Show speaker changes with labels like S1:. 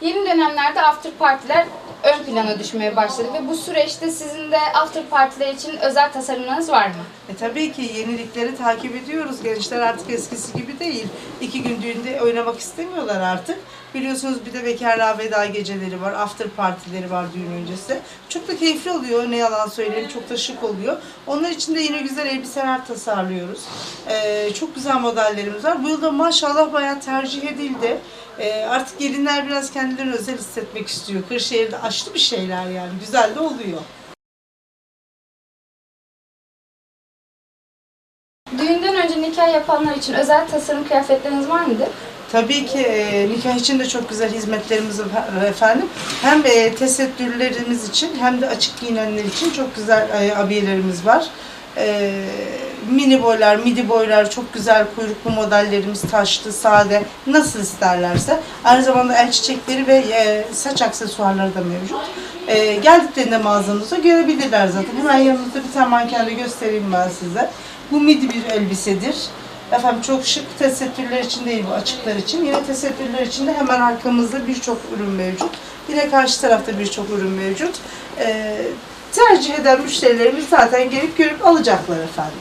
S1: Yeni dönemlerde after partiler ön plana düşmeye başladı ve bu süreçte sizin de after partiler için özel tasarımlarınız var mı?
S2: E tabii ki yenilikleri takip ediyoruz. Gençler artık eskisi gibi değil. İki gün düğünde oynamak istemiyorlar artık. Biliyorsunuz bir de bekarlığa veda geceleri var, after partileri var düğün öncesi. Çok da keyifli oluyor, ne yalan söyleyeyim, çok da şık oluyor. Onlar için de yine güzel elbiseler tasarlıyoruz. Ee, çok güzel modellerimiz var. Bu yılda maşallah bayağı tercih edildi. Ee, artık gelinler biraz kendilerini özel hissetmek istiyor. Kırşehir'de açtı bir şeyler yani, güzel de oluyor.
S1: Düğünden önce nikah yapanlar için özel tasarım kıyafetleriniz var mıdır?
S2: Tabii ki e, nikah için de çok güzel hizmetlerimiz var efendim. Hem e, tesettürlerimiz için hem de açık giyinenler için çok güzel e, abiyelerimiz var. E, mini boylar, midi boylar, çok güzel kuyruklu modellerimiz taşlı, sade, nasıl isterlerse. Aynı zamanda el çiçekleri ve e, saç aksesuarları da mevcut. E, geldiklerinde mağazamıza görebilirler zaten. Hemen yanımızda bir tane mankende göstereyim ben size. Bu midi bir elbisedir. Efendim çok şık tesettürler için değil bu açıklar için. Yine tesettürler için de hemen arkamızda birçok ürün mevcut. Yine karşı tarafta birçok ürün mevcut. Ee, tercih eden müşterilerimiz zaten gelip görüp alacaklar efendim.